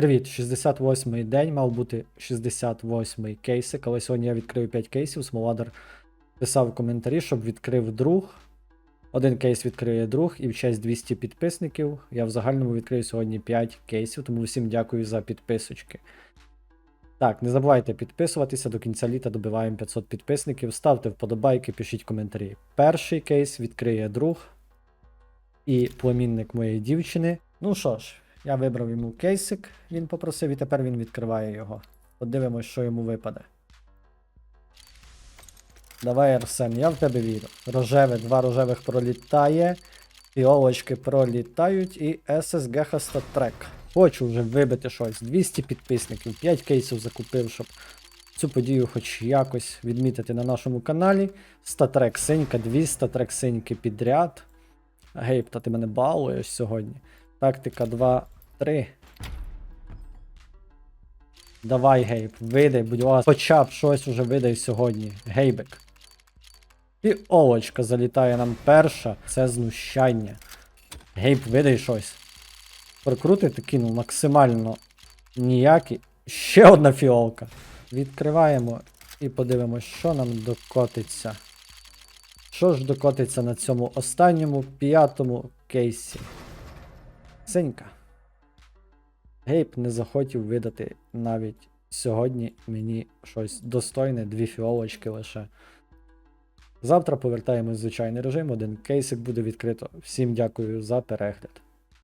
Привіт, 68-й день, мав бути 68-й кейсик, але сьогодні я відкрив 5 кейсів. Смоладер писав коментарі, щоб відкрив друг. Один кейс відкриє друг, і в честь 200 підписників. Я в загальному відкрию сьогодні 5 кейсів, тому всім дякую за підписочки. Так, не забувайте підписуватися до кінця літа добиваємо 500 підписників. Ставте вподобайки, пишіть коментарі. Перший кейс відкриє друг і племінник моєї дівчини. Ну що ж, я вибрав йому кейсик, він попросив, і тепер він відкриває його. Подивимось, що йому випаде. Давай, Арсен, я в тебе вірю. Рожеве, два рожевих пролітає. Фіолочки пролітають і SSG Статрек. Хочу вже вибити щось. 200 підписників, 5 кейсів закупив, щоб цю подію хоч якось відмітити на нашому каналі. Статрек синька, 2 статрек синьки підряд. Гейб, та ти мене балуєш сьогодні. Тактика 2, 3. Давай, Гейб, видай, будь ласка. Хоча б щось уже видай сьогодні. Гейбик. І олочка залітає нам перша. Це знущання. Гейб, видай щось. Прокрутити кинув максимально ніякий. Ще одна фіолка. Відкриваємо і подивимось, що нам докотиться. Що ж докотиться на цьому останньому п'ятому кейсі? Синька. Гейб не захотів видати навіть сьогодні мені щось достойне, дві фіолочки лише. Завтра повертаємось в звичайний режим, один кейсик буде відкрито. Всім дякую за перегляд.